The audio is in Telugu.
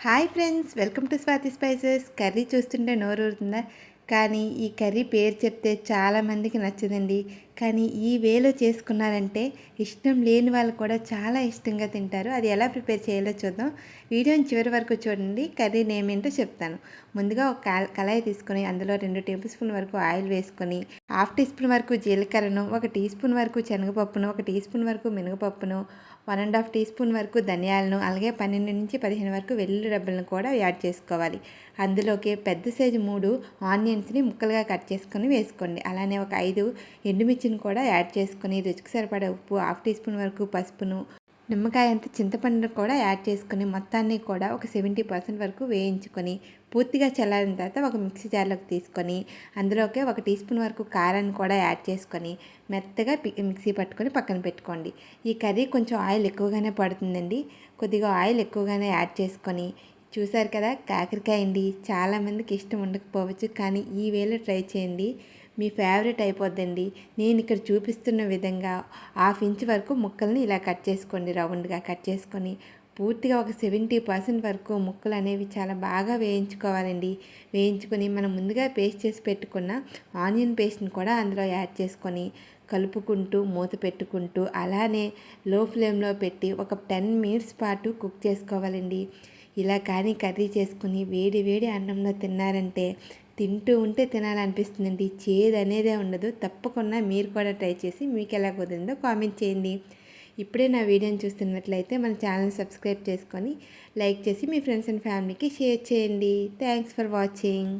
Hi friends welcome to Swathi spices. Curry చూస్తుంటే నోరూరుతుందా? కానీ ఈ కర్రీ పేరు చెప్తే చాలామందికి నచ్చదండి. కానీ ఈ వేలో చేసుకున్నారంటే ఇష్టం లేని వాళ్ళు కూడా చాలా ఇష్టంగా తింటారు. అది ఎలా ప్రిపేర్ చేయాలో చూద్దాం. వీడియోని చివరి వరకు చూడండి. కర్రీ నేమ్ ఏంటో చెప్తాను. ముందుగా ఒక కళాయి తీసుకొని అందులో రెండు టేబుల్ స్పూన్ వరకు ఆయిల్ వేసుకొని హాఫ్ టీ స్పూన్ వరకు జీలకర్రను ఒక టీ స్పూన్ వరకు శనగపప్పును ఒక టీ స్పూన్ వరకు మినగపప్పును one and half teaspoon వరకు ధనియాలను అలాగే పన్నెండు నుంచి పదిహేను వరకు వెల్లుల్లి రబ్బలను కూడా యాడ్ చేసుకోవాలి. అందులోకి పెద్ద సైజు మూడు ఆనియన్స్ని ముక్కలుగా కట్ చేసుకొని వేసుకోండి. అలానే ఒక ఐదు ఎండుమిర్చిని కూడా యాడ్ చేసుకొని రుచికి సరిపడే ఉప్పు హాఫ్ టీ స్పూన్ వరకు పసుపును నిమ్మకాయ అంత చింతపండును కూడా యాడ్ చేసుకొని మొత్తాన్ని కూడా ఒక సెవెంటీ పర్సెంట్ వరకు వేయించుకొని పూర్తిగా చల్లారిన తర్వాత ఒక మిక్సీ జార్లోకి తీసుకొని అందులోకి ఒక టీ స్పూన్ వరకు కారాన్ని కూడా యాడ్ చేసుకొని మెత్తగా మిక్సీ పట్టుకొని పక్కన పెట్టుకోండి. ఈ కర్రీ కొంచెం ఆయిల్ ఎక్కువగానే పడుతుందండి. కొద్దిగా ఆయిల్ ఎక్కువగానే యాడ్ చేసుకొని చూసారు కదా కాకరకాయ అండి. చాలామందికి ఇష్టం ఉండకపోవచ్చు కానీ ఈ వేళ ట్రై చేయండి. మీ ఫేవరెట్ అయిపోద్దండి. నేను ఇక్కడ చూపిస్తున్న విధంగా హాఫ్ ఇంచ్ వరకు ముక్కల్ని ఇలా కట్ చేసుకోండి. రౌండ్గా కట్ చేసుకొని పూర్తిగా ఒక సెవెంటీ పర్సెంట్ వరకు ముక్కలు అనేవి చాలా బాగా వేయించుకోవాలండి. వేయించుకొని మనం ముందుగా పేస్ట్ చేసి పెట్టుకున్న ఆనియన్ పేస్ట్ని కూడా అందులో యాడ్ చేసుకొని కలుపుకుంటూ మూత పెట్టుకుంటూ అలానే లో ఫ్లేమ్లో పెట్టి ఒక టెన్ మినిట్స్ పాటు కుక్ చేసుకోవాలండి. ఇలా కానీ కర్రీ చేసుకుని వేడి వేడి అన్నంలో తిన్నారంటే తింటూ ఉంటే తినాలనిపిస్తుందండి. చేదు అనేదే ఉండదు. తప్పకుండా మీరు కూడా ట్రై చేసి మీకు ఎలా కుదిరిందో కామెంట్ చేయండి. ఇప్పుడే నా వీడియోని చూస్తున్నట్లయితే మన ఛానల్ సబ్స్క్రైబ్ చేసుకొని లైక్ చేసి మీ ఫ్రెండ్స్ అండ్ ఫ్యామిలీకి షేర్ చేయండి. Thanks for watching.